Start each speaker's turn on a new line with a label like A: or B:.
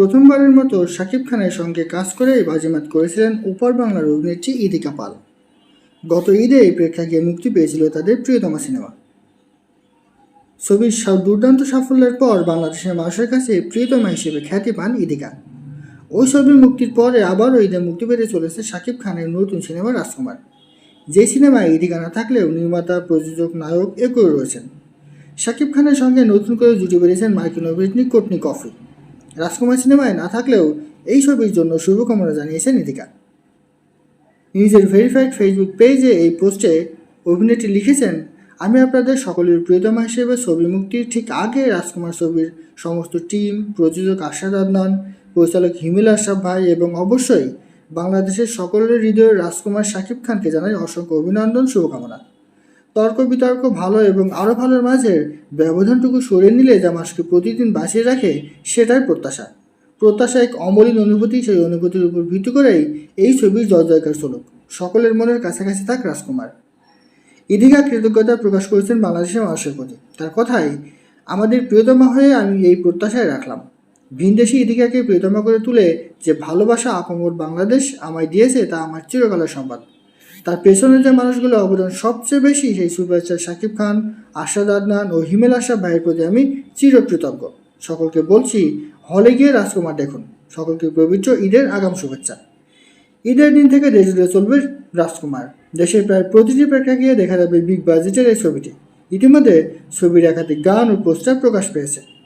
A: প্রথমবারের মতো শাকিব খানের সঙ্গে কাজ করে বাজিমাত করেছিলেন উপর বাংলার অভিনেত্রী ইদিকা পাল। গত ঈদে এই প্রেক্ষাগৃহে মুক্তি পেয়েছিল তাদের প্রিয়তমা সিনেমা। ছবির দুর্দান্ত সাফল্যের পর বাংলাদেশের মানুষের কাছে প্রিয়তমা হিসেবে খ্যাতি পান ইদিকা। ওই ছবির মুক্তির পরে আবারও ঈদে মুক্তি পেতে চলেছে শাকিব খানের নতুন সিনেমা রাজকুমার। যে সিনেমায় ইদিকা না থাকলেও নির্মাতা, প্রযোজক, নায়ক একই রয়েছেন। শাকিব খানের সঙ্গে নতুন করে জুটি বেরিয়েছেন মার্কিন অভিনেত্রী কোটনি কফি। রাজকুমার সিনেমায় না থাকলেও এই ছবির জন্য শুভকামনা জানিয়েছেন ইদিকা নিজের ভেরিফাইড ফেসবুক পেজে এই পোস্টে অভিনেত্রী লিখেছেন, আমি আপনাদের সকলের প্রিয়তমা হিসেবে ছবি মুক্তির ঠিক আগে রাজকুমার ছবির সমস্ত টিম প্রযোজক আশাদ আদনান পরিচালক হিমিল আশরাফ ভাই এবং অবশ্যই বাংলাদেশের সকলের হৃদয়ের রাজকুমার শাকিব খানকে জানাই অসংখ্য অভিনন্দন, শুভকামনা। তর্ক বিতর্ক ভালো এবং আরও ভালোর মাঝে ব্যবধানটুকু সরিয়ে নিলে যা মানুষকে প্রতিদিন বাঁচিয়ে রাখে, সেটাই প্রত্যাশা। প্রত্যাশা এক অমলিন অনুভূতি, সেই অনুভূতির উপর ভিত্তি করেই এই ছবির জয় জয়কার চলুক সকলের মনের কাছাকাছি থাক রাজকুমার। ইদিকা কৃতজ্ঞতা প্রকাশ করেছেন বাংলাদেশের মানুষের প্রতি। তার কথাই, আমাদের প্রিয়তমা হয়ে আমি এই প্রত্যাশায় রাখলাম। ভিনদেশি ইদিকাকে প্রিয়তমা করে তুলে যে ভালোবাসা আপামর বাংলাদেশ আমায় দিয়েছে, তা আমার চিরকালের সম্পদ। তার পেছনে যে মানুষগুলো অবদান সবচেয়ে বেশি সেই সুপারস্টার শাকিব খান আশাদ আদনান ও হিমেল আশা ভাইয়ের প্রতি আমি চিরকৃতজ্ঞ। সকলকে বলছি, হলে গিয়ে রাজকুমার দেখুন। সকলকে পবিত্র ঈদের আগাম শুভেচ্ছা। ঈদের দিন থেকে দেশ জুড়ে চলবে রাজকুমার। দেশের প্রায় প্রতিটি প্রেক্ষাগৃহে দেখা যাবে বিগ বাজেটের এই ছবিটি। ইতিমধ্যে ছবির একাধিক গান ও পোস্টার প্রকাশ পেয়েছে।